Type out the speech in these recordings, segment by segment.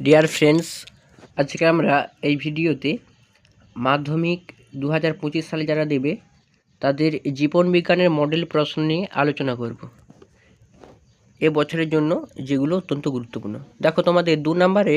Dear friends আজকে আমরা এই ভিডিওতে মাধ্যমিক দু হাজার পঁচিশ সালে যারা দেবে, তাদের জীবন বিজ্ঞানের মডেল প্রশ্ন নিয়ে আলোচনা করব। এ বছরের জন্য যেগুলো অত্যন্ত গুরুত্বপূর্ণ। দেখো তোমাদের দু নম্বরে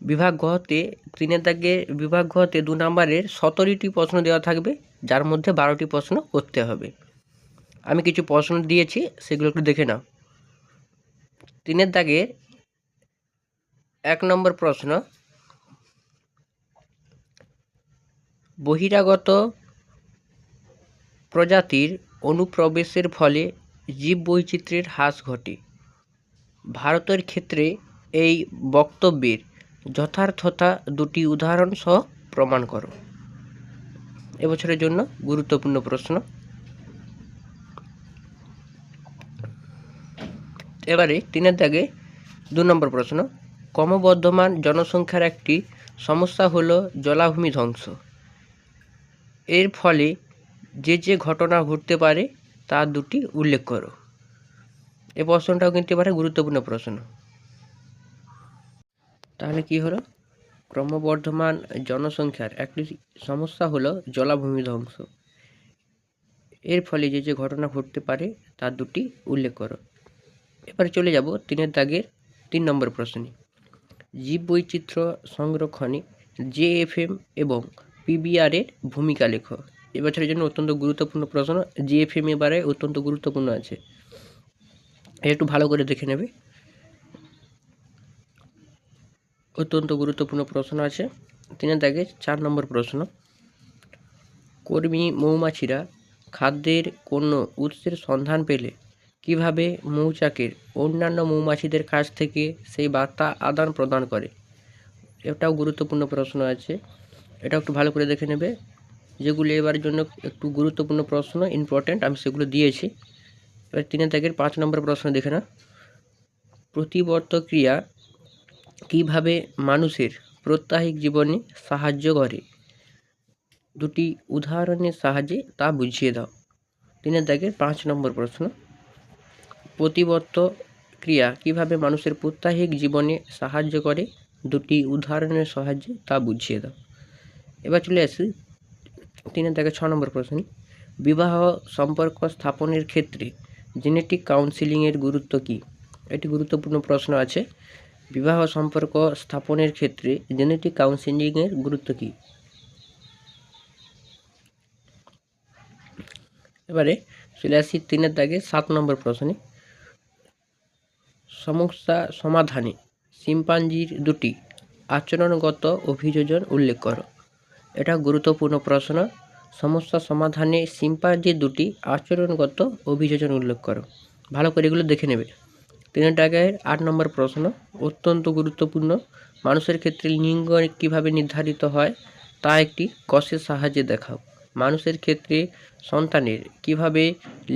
বিভাগ গহতে, তিনের দাগে বিভাগ গহতে দু নম্বরের সতেরোটি প্রশ্ন দেওয়া থাকবে, যার মধ্যে বারোটি প্রশ্ন করতে হবে। আমি কিছু প্রশ্ন দিয়েছি, সেগুলো একটু দেখে নাও। তিনের দাগে এক নম্বর প্রশ্ন। বহিরাগত প্রজাতির অনুপ্রবেশের ফলে জীববৈচিত্র্যের হ্রাস ঘটে। ভারতের ক্ষেত্রে এই বক্তব্যের যথার্থতা দুটি উদাহরণ সহ প্রমাণ করো। এবছরের জন্য গুরুত্বপূর্ণ প্রশ্ন। এবারে তিনের দাগে দু নম্বর প্রশ্ন। ক্রমবর্ধমান জনসংখ্যার একটি সমস্যা হলো জলাভূমি ধ্বংস। এর ফলে যে যে ঘটনা ঘটতে পারে, তা দুটি উল্লেখ করো। এ প্রশ্নটাও কিন্তু এবারে গুরুত্বপূর্ণ প্রশ্ন। তাহলে কি হলো? ক্রমবর্ধমান জনসংখ্যার একটি সমস্যা হলো জলাভূমি ধ্বংস। এর ফলে যে যে ঘটনা ঘটতে পারে তার দুটি উল্লেখ করো। এবারে চলে যাব তিনের দাগের তিন নম্বর প্রশ্নে। জীববৈচিত্র্য সংরক্ষণে জেএফএম এবং পিবিআরের ভূমিকা লেখো। এবছরের জন্য অত্যন্ত গুরুত্বপূর্ণ প্রশ্ন, জিএফএম এবারে অত্যন্ত গুরুত্বপূর্ণ আছে। একটু ভালো করে দেখে নেবে। অত্যন্ত গুরুত্বপূর্ণ প্রশ্ন আছে। তিনের দাগে চার নম্বর প্রশ্ন, কর্মী মৌমাছিরা খাদ্যের কোনো উৎসের সন্ধান পেলে কীভাবে মৌচাকের অন্যান্য মৌমাছিদের কাছ থেকে সেই বার্তা আদান প্রদান করে? এটাও গুরুত্বপূর্ণ প্রশ্ন আছে। এটা একটু ভালো করে দেখে নেবে। যেগুলো এবার জন্য একটু গুরুত্বপূর্ণ প্রশ্ন ইম্পর্ট্যান্ট আমি সেগুলো দিয়েছি। এবার তিনের দাগের পাঁচ নম্বর প্রশ্ন দেখে না প্রতিবর্ত ক্রিয়া কীভাবে মানুষের প্রত্যাহিক জীবনে সাহায্য করে? দুটি উদাহরণের সাহায্যে তা বুঝিয়ে দাও। তিনের দাগের পাঁচ নম্বর প্রশ্ন। প্রতিবর্ত ক্রিয়া কীভাবে মানুষের প্রত্যাহিক জীবনে সাহায্য করে? দুটি উদাহরণের সাহায্যে তা বুঝিয়ে দাও। এবার চলে আসি তিনের দাগে ছ নম্বর প্রশ্ন। বিবাহ সম্পর্ক স্থাপনের ক্ষেত্রে জেনেটিক কাউন্সিলিংয়ের গুরুত্ব কী? এটি গুরুত্বপূর্ণ প্রশ্ন আছে। বিবাহ সম্পর্ক স্থাপনের ক্ষেত্রে জেনেটিক কাউন্সিলিংয়ের গুরুত্ব কী? এবারে চলে আসি তিনের দাগে সাত নম্বর প্রশ্নে। সমস্যা সমাধানে শিম্পাঞ্জির দুটি আচরণগত অভিযোজন উল্লেখ করো। এটা গুরুত্বপূর্ণ প্রশ্ন। সমস্যা সমাধানে শিম্পাঞ্জির দুটি আচরণগত অভিযোজন উল্লেখ করো। ভালো করে এগুলো দেখে নেবে। তিন টাকায় আট নম্বর প্রশ্ন। অত্যন্ত গুরুত্বপূর্ণ। মানুষের ক্ষেত্রে লিঙ্গ কীভাবে নির্ধারিত হয় তা একটি কষের সাহায্যে দেখাও। মানুষের ক্ষেত্রে সন্তানের কীভাবে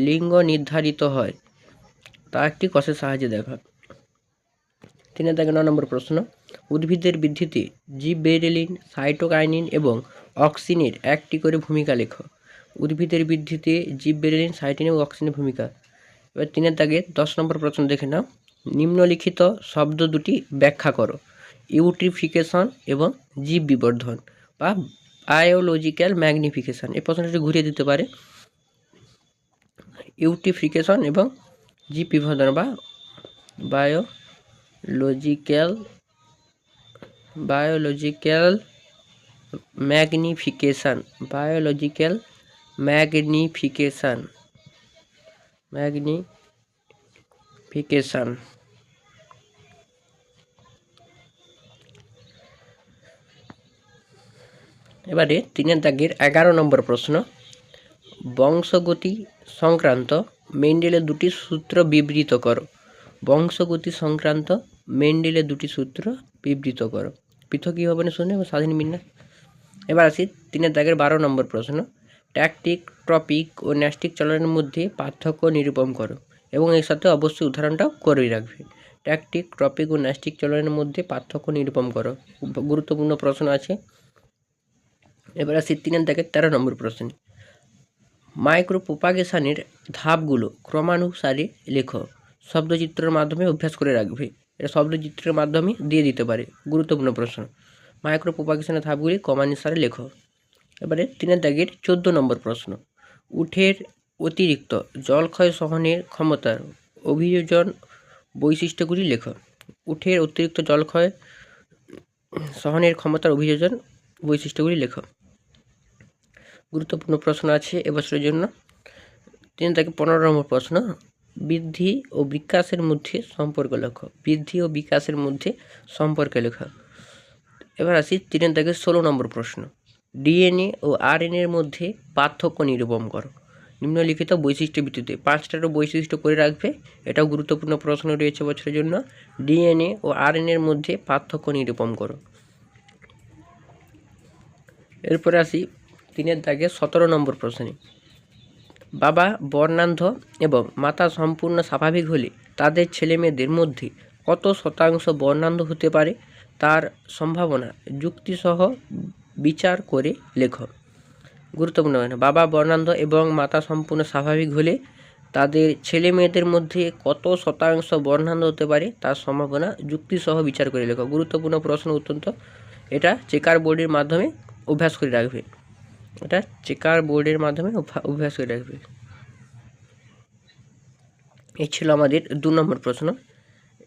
লিঙ্গ নির্ধারিত হয় তা একটি কষের সাহায্যে দেখাও। তিনের দাগে ন নম্বর প্রশ্ন, উদ্ভিদের বৃদ্ধিতে জিবেরেলিন, সাইটোকাইনিন এবং অক্সিনের একটি করে ভূমিকা লেখো। উদ্ভিদের বৃদ্ধিতে জিবেরেলিন সাইটিন এবং অক্সিনের ভূমিকা। এবার তিনের দাগে দশ নম্বর প্রশ্ন দেখে নাও। নিম্নলিখিত শব্দ দুটি ব্যাখ্যা করো। ইউট্রিফিকেশন এবং জীব বিবর্ধন বা বায়োলজিক্যাল ম্যাগনিফিকেশন। এই প্রশ্নটি ঘুরিয়ে দিতে পারে। ইউট্রিফিকেশন এবং জীব বিবর্ধন বা biological biological magnification biological magnification magnification এবারে তিনের দাগের এগারো নম্বর প্রশ্ন, বংশগতি সংক্রান্ত মেন্ডেলের দুটি সূত্র বিবৃত করো। বংশগতি সংক্রান্ত মেন্ডেলের দুটি সূত্র বিবৃত করো। পৃথকী ভবনে শুনে এবং স্বাধীন বিন্যাস এবার আসি তিনের দাগের বারো নম্বর প্রশ্ন। ট্যাকটিক টপিক ও ন্যাস্টিক চলনের মধ্যে পার্থক্য নিরূপণ করো এবং এর সাথে অবশ্যই উদাহরণটাও করেই রাখবে। ট্যাকটিক টপিক ও ন্যাস্টিক চলনের মধ্যে পার্থক্য নিরূপণ করো। গুরুত্বপূর্ণ প্রশ্ন আছে। এবার আসি তিনের দাগের তেরো নম্বর প্রশ্ন। মাইক্রো প্রোপাগেশনের ধাপগুলো ক্রমানুসারে লেখো। শব্দচিত্রের মাধ্যমে অভ্যাস করে রাখবে। এটা শব্দচিত্রের মাধ্যমে দিয়ে দিতে পারে। গুরুত্বপূর্ণ প্রশ্ন। মাইক্রো প্রোপাগেশনের ধাপগুলি ক্রমানুসারে লেখো। এবারে তিনের দাগের চোদ্দ নম্বর প্রশ্ন। উঠের অতিরিক্ত জলক্ষয় সহনের ক্ষমতার অভিযোজন বৈশিষ্ট্যগুলি লেখো। উঠের অতিরিক্ত জলক্ষয় সহনের ক্ষমতার অভিযোজন বৈশিষ্ট্যগুলি লেখো। গুরুত্বপূর্ণ প্রশ্ন আছে এবছরের জন্য। তিনি থেকে পনেরো নম্বর প্রশ্ন। বৃদ্ধি ও বিকাশের মধ্যে সম্পর্ক লেখো বৃদ্ধি ও বিকাশের মধ্যে সম্পর্ক লেখো এবার আসি তিনের থেকে ষোলো নম্বর প্রশ্ন। ডিএনএ ও আরএনএর মধ্যে পার্থক্য নিরূপণ করো। নিম্নলিখিত বৈশিষ্ট্য ভিত্তিতে পাঁচটারও বৈশিষ্ট্য করে রাখবে, এটাও গুরুত্বপূর্ণ প্রশ্ন রয়েছে বছরের জন্য। ডিএনএ ও আরএনএর মধ্যে পার্থক্য নিরূপণ করো। এরপরে আসি তিনের দাগে সতেরো নম্বর প্রশ্নে। বাবা, বর্ণান্ধ এবং মাতা সম্পূর্ণ স্বাভাবিক হলে তাদের ছেলেমেয়েদের মধ্যে কত শতাংশ বর্ণান্ধ হতে পারে তার সম্ভাবনা যুক্তিসহ বিচার করে লেখো গুরুত্বপূর্ণ বাবা বর্ণান্ধ এবং মাতা সম্পূর্ণ স্বাভাবিক হলে তাদের ছেলে মেয়েদের মধ্যে কত শতাংশ বর্ণান্ধ হতে পারে তার সম্ভাবনা যুক্তিসহ বিচার করে লেখো গুরুত্বপূর্ণ প্রশ্ন অত্যন্ত। এটা চেকার বোর্ডের মাধ্যমে অভ্যাস করে রাখবে। এটা চেকার বোর্ডের মাধ্যমে অভ্যা- অভ্যাস করে রাখবে। এই ছিল আমাদের দু নম্বর প্রশ্ন।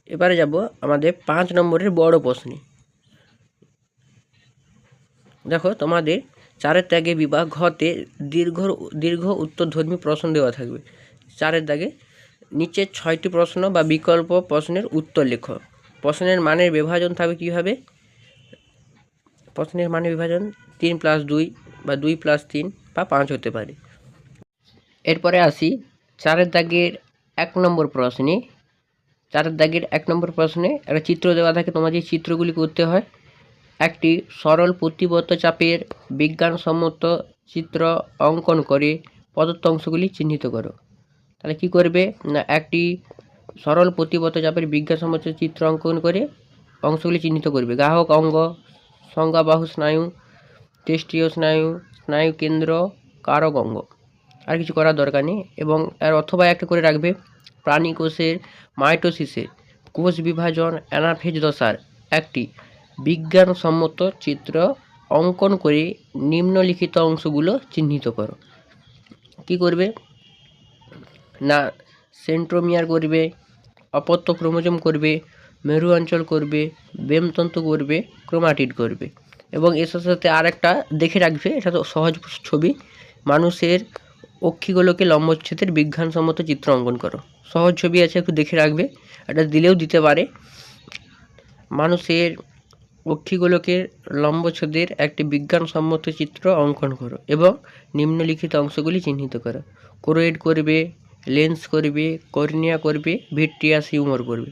এবারে যাব আমাদের পাঁচ নম্বরের বড় প্রশ্নে। দেখো, তোমাদের চারের ত্যাগে বিবাহ ঘতে দীর্ঘ দীর্ঘ উত্তরধর্মী প্রশ্ন দেওয়া থাকবে। চারের দাগে নিচের ছয়টি প্রশ্ন বা বিকল্প প্রশ্নের উত্তর লেখো। প্রশ্নের মানের বিভাজন থাকবে কীভাবে? প্রশ্নের মানের বিভাজন তিন প্লাস দুই বা দুই প্লাস তিন বা পাঁচ হতে পারে। এরপরে আসি চারের দাগের এক নম্বর প্রশ্নে। চারের দাগের এক নম্বর প্রশ্নে একটা চিত্র দেওয়া থাকে, তোমার যে চিত্রগুলি করতে হয়। একটি সরল প্রতিবদ্ধ চাপের বিজ্ঞানসম্মত চিত্র অঙ্কন করে প্রদত্ত অংশগুলি চিহ্নিত করো। তাহলে কি করবে? না, একটি সরল প্রতিবদ্ধ চাপের বিজ্ঞানসম্মত চিত্র অঙ্কন করে অংশগুলি চিহ্নিত করবে। গ্রাহক অঙ্গ সংজ্ঞাবাহু স্নায়ু টেস্টীয় স্নায়ু স্নায়ু কেন্দ্র কারক অঙ্গ আর কিছু করার দরকার নেই এবং আর অথবা একটা করে রাখবে প্রাণী কোষের মাইটোসিসের কোষ বিভাজন, অ্যানাফেজ দশার। একটি বিজ্ঞানসম্মত চিত্র অঙ্কন করে নিম্নলিখিত অংশগুলো চিহ্নিত করো। কি করবে? না, সেন্ট্রোমিয়ার করবে, অপত্য ক্রোমোজোম করবে, মেরু অঞ্চল করবে বেমতন্তু করবে, ক্রোমাটিড করবে। এবং এর সাথে সাথে আর একটা দেখে রাখবে, এটা তো সহজ ছবি। মানুষের অক্ষিগুলোকে লম্বচ্ছেদের বিজ্ঞানসম্মত চিত্র অঙ্কন করো। সহজ ছবি আছে, একটু দেখে রাখবে। এটা দিলেও দিতে পারে। মানুষের অক্ষিগুলোকে লম্বচ্ছেদের একটি বিজ্ঞানসম্মত চিত্র অঙ্কন করো এবং নিম্নলিখিত অংশগুলি চিহ্নিত করো। কোরোয়েড করবে, লেন্স করবে, কর্নিয়া করবে, ভিট্রিয়াস, হিউমর করবে।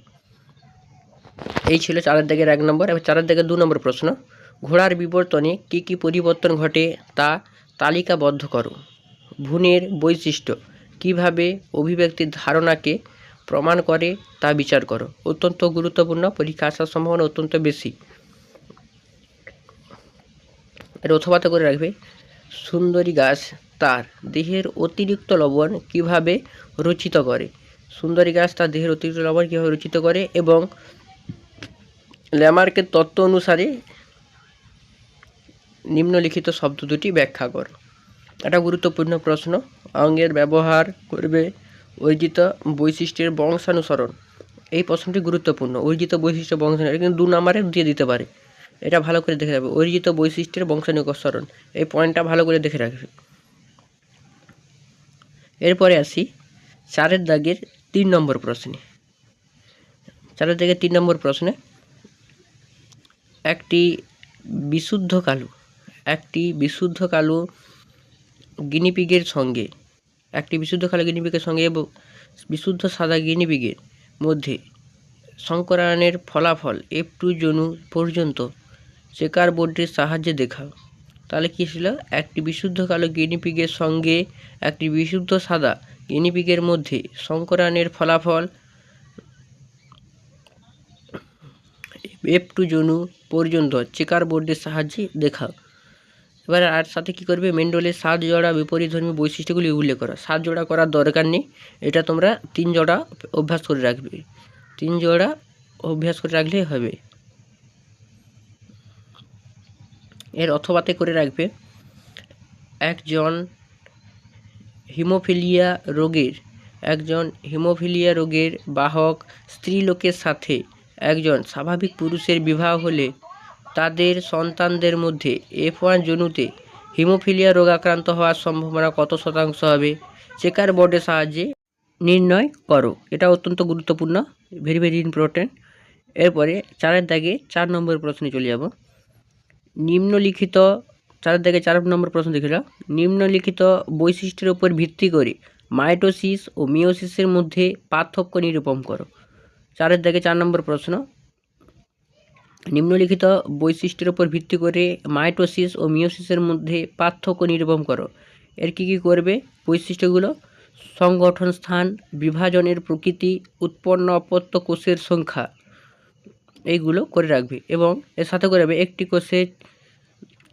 এই ছিল চারের দাগের এক নম্বর। এবার চারের দাগের দু নম্বর প্রশ্ন। ঘোড়ার বিবর্তনে কী কী পরিবর্তন ঘটে তা তালিকাবদ্ধ করো। ভ্রূণের বৈশিষ্ট্য, কীভাবে অভিব্যক্তির ধারণাকে প্রমাণ করে তা বিচার করো। অত্যন্ত গুরুত্বপূর্ণ, পরীক্ষা আসার সম্ভাবনা অত্যন্ত বেশি। এর করে রাখবে। সুন্দরী গাছ তার দেহের অতিরিক্ত লবণ কীভাবে রচিত করে? সুন্দরী গাছ তার দেহের অতিরিক্ত লবণ কীভাবে রচিত করে? এবং ল্যামার্কের তত্ত্ব অনুসারে নিম্নলিখিত শব্দ দুটি ব্যাখ্যা করো। একটা গুরুত্বপূর্ণ প্রশ্ন। অঙ্গের ব্যবহার করবে অর্জিত বৈশিষ্ট্যের বংশানুসরণ। এই প্রশ্নটি গুরুত্বপূর্ণ। অর্জিত বৈশিষ্ট্য বংশানুসরণ কিন্তু দু নম্বরে দিয়ে দিতে পারে। এটা ভালো করে দেখে রাখবে। অর্জিত বৈশিষ্ট্যের বংশানুসরণ এই পয়েন্টটা ভালো করে দেখে রাখবে। এরপরে আসি চারের দাগের তিন নম্বর প্রশ্নে। চারের দাগের তিন নম্বর প্রশ্নে একটি বিশুদ্ধ কালো একটি বিশুদ্ধ কালো গিনিপিগের সঙ্গে, একটি বিশুদ্ধ কালো গিনিপিগের সঙ্গে এবং বিশুদ্ধ সাদা গিনিপিগের মধ্যে সংকরায়নের ফলাফল এফ টু জনু পর্যন্ত চেকার বোর্ডের সাহায্যে দেখাও তাহলে কী ছিল? একটি বিশুদ্ধ কালো গিনিপিগের সঙ্গে একটি বিশুদ্ধ সাদা গিনিপিগের মধ্যে সংকরায়নের ফলাফল এফ টু জনু পর্যন্ত চেকার বোর্ডের সাহায্যে দেখাও এবার আর সাথে কী করবে? মেন্ডলের সাত জোড়া বিপরীত বিপরীতধর্মী বৈশিষ্ট্যগুলি উল্লেখ করো। সাত জোড়া করার দরকার নেই। এটা তোমরা তিন জোড়া অভ্যাস করে রাখবে। তিন জোড়া অভ্যাস করে রাখলেই হবে। এর অথবাতে করে রাখবে। একজন হিমোফিলিয়া রোগের, একজন হিমোফিলিয়া রোগের বাহক স্ত্রীলোকের সাথে একজন স্বাভাবিক পুরুষের বিবাহ হলে তাদের সন্তানদের মধ্যে এফ ওয়ান জনুতে হিমোফিলিয়া রোগ আক্রান্ত হওয়ার সম্ভাবনা কত শতাংশ হবে? চেকার বোর্ডের সাহায্যে নির্ণয় করো। এটা অত্যন্ত গুরুত্বপূর্ণ ভেরি ভেরি ইম্পর্টেন্ট এরপরে চারের দাগে চার নম্বর প্রশ্নে চলে যাব। নিম্নলিখিত, চারের দাগে চার নম্বর প্রশ্ন দেখে নাও। নিম্নলিখিত বৈশিষ্ট্যের উপর ভিত্তি করে মাইটোসিস ও মিওসিসের মধ্যে পার্থক্য নিরূপণ করো। চারের দাগে চার নম্বর প্রশ্ন নিম্নলিখিত বৈশিষ্ট্যের উপর ভিত্তি করে মাইটোসিস ও মিওসিসের মধ্যে পার্থক্য নিরূপণ করো। এর কী কী করবে? বৈশিষ্ট্যগুলো। সংগঠন স্থান বিভাজনের প্রকৃতি, উৎপন্ন অপত্য কোষের সংখ্যা। এইগুলো করে রাখবে এবং এর সাথে করে রাখবে একটি কোষের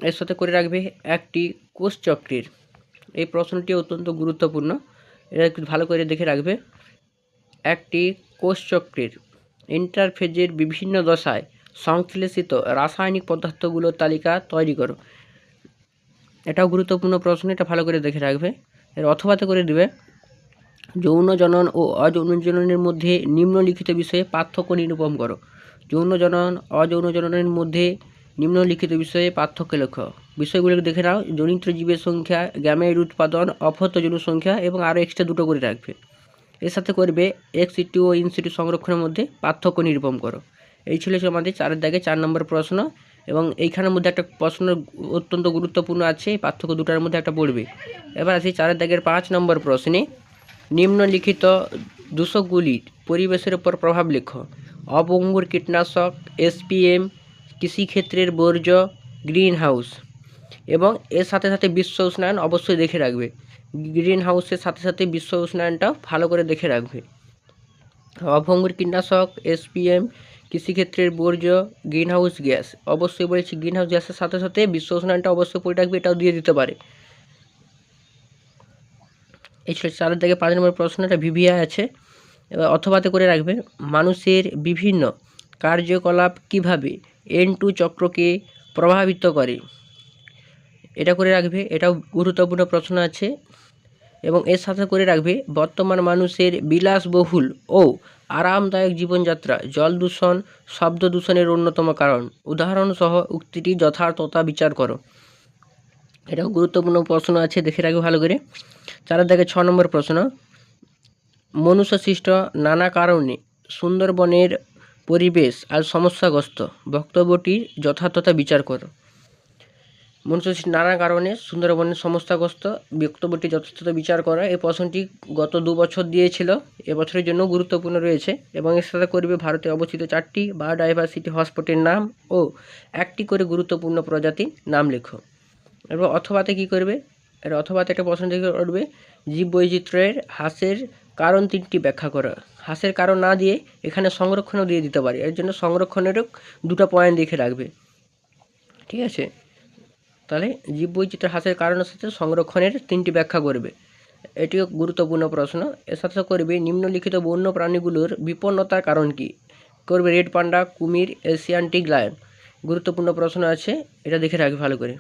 এর সাথে করে রাখবে একটি কোষ চক্রের। এই প্রশ্নটি অত্যন্ত গুরুত্বপূর্ণ। এটা ভালো করে দেখে রাখবে। একটি কোষ চক্রের ইন্টারফেজের বিভিন্ন দশায় সংশ্লেষিত রাসায়নিক পদার্থগুলোর তালিকা তৈরি করো। এটাও গুরুত্বপূর্ণ প্রশ্ন, এটা ভালো করে দেখে রাখবে। এর অথবাতে করে দিবে, যৌন জনন ও অযৌন জননের মধ্যে নিম্নলিখিত বিষয়ে পার্থক্য নিরূপণ করো। যৌন জনন, অযৌন জননের মধ্যে নিম্নলিখিত বিষয়ে পার্থক্য লক্ষ্য। বিষয়গুলোকে দেখে নাও, জনিত জীবের সংখ্যা, গ্যামের উৎপাদন যৌন সংখ্যা এবং আরও এক্সট্রা দুটো করে রাখবে। এর সাথে করবে এক্স সিটি ও ইন সিটি সংরক্ষণের মধ্যে পার্থক্য নিরূপণ করো। এই ছিল আমাদের চারের দাগে চার নম্বর প্রশ্ন এবং এইখানের মধ্যে একটা প্রশ্ন অত্যন্ত গুরুত্বপূর্ণ আছে পার্থক্য দুটার মধ্যে একটা পড়বে। এবার আসি চারের দাগের পাঁচ নম্বর প্রশ্নে, নিম্নলিখিত দূষকগুলির পরিবেশের উপর প্রভাব লেখ। অপঙ্গুর কীটনাশক, এসপিএম, কৃষিক্ষেত্রের বর্জ্য গ্রিন হাউস এবং এর সাথে সাথে বিশ্ব উষ্ণায়ন অবশ্যই দেখে রাখবে। গ্রিন হাউসের সাথে সাথে বিশ্ব উষ্ণায়নটাও ভালো করে দেখে রাখবে। অভঙ্গুর কীটনাশক, এসপিএম কৃষিক্ষেত্রের বর্জ্য গ্রিন হাউস গ্যাস। অবশ্যই বলেছি গ্রিন হাউস গ্যাসের সাথে সাথে বিশ্ব উষ্ণায়নটা অবশ্যই পড়ে রাখবে, এটাও দিয়ে দিতে পারে। এই ছিল চারের দিকে পাঁচ নম্বর প্রশ্নটা ভিভিআই আছে। এবার অথবাতে করে রাখবে, মানুষের বিভিন্ন কার্যকলাপ কীভাবে এন টু চক্রকে প্রভাবিত করে? এটা করে রাখবে, এটাও গুরুত্বপূর্ণ প্রশ্ন আছে। এবং এর সাথে করে রাখবে বর্তমান মানুষের বিলাসবহুল ও আরামদায়ক জীবনযাত্রা, জল দূষণ, শব্দ দূষণের অন্যতম কারণ। উদাহরণসহ উক্তিটি যথার্থতা বিচার করো। এটাও গুরুত্বপূর্ণ প্রশ্ন আছে, দেখে রাখবে ভালো করে। চারের দিকে ছ নম্বর প্রশ্ন। মনুষ্য সৃষ্ট নানা কারণে সুন্দরবনের পরিবেশ আর সমস্যাগ্রস্ত। বক্তব্যটির যথার্থতা বিচার করো। সৃষ্ট নানা কারণে সুন্দরবনের সমস্যাগ্রস্ত বক্তব্যটি যথার্থতা বিচার করা এই প্রশ্নটি গত দু বছর দিয়েছিল। এবছরের জন্য গুরুত্বপূর্ণ রয়েছে এবং এর সাথে করবে ভারতে অবস্থিত চারটি বায়োডাইভার্সিটি হটস্পটের নাম ও একটি করে গুরুত্বপূর্ণ প্রজাতির নাম লেখো। এবার অথবাতে কী করবে? এর অথবাতে একটা প্রশ্ন থেকে করবে জীব বৈচিত্র্যের হ্রাসের কারণ তিনটি ব্যাখ্যা করা। হাসের কারণ না দিয়ে এখানে সংরক্ষণও দিয়ে দিতে পারে, এর জন্য সংরক্ষণেরও দুটো পয়েন্ট দেখে রাখবে। ঠিক আছে? তাহলে জীব বৈচিত্র্য হ্রাসের কারণের সাথে সংরক্ষণের তিনটি ব্যাখ্যা করবে। এটিও গুরুত্বপূর্ণ প্রশ্ন। এর সাথে করবে, নিম্নলিখিত বন্য প্রাণীগুলোর বিপন্নতার কারণ কি? করবে রেড পান্ডা, কুমির এশিয়ান্টিক লায়ন। গুরুত্বপূর্ণ প্রশ্ন আছে, এটা দেখে রাখবে ভালো করে।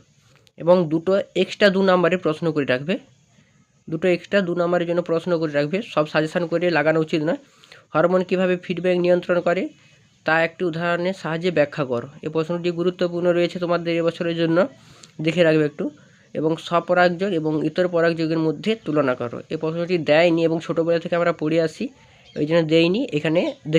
এবং দুটো এক্সট্রা দু নাম্বারের প্রশ্ন করে রাখবে। দুটো এক্সট্রা দু নাম্বারের জন্য প্রশ্ন করে রাখবে, সব সাজেশান করে লাগানো উচিত নয়। হরমোন কীভাবে ফিডব্যাক নিয়ন্ত্রণ করে, তা একটি উদাহরণের সাহায্যে ব্যাখ্যা করো। এই প্রশ্নটি গুরুত্বপূর্ণ রয়েছে তোমাদের এবছরের জন্য। দেখে রাখবে একটু, এবং স্বপরাগযোগ এবং ইতর পরাগযোগের মধ্যে তুলনা করো। এই প্রশ্নটি দেয়নি এবং ছোটোবেলা থেকে আমরা পড়ে আসি, ওই জন্য দেয়নি। এখানে দেখে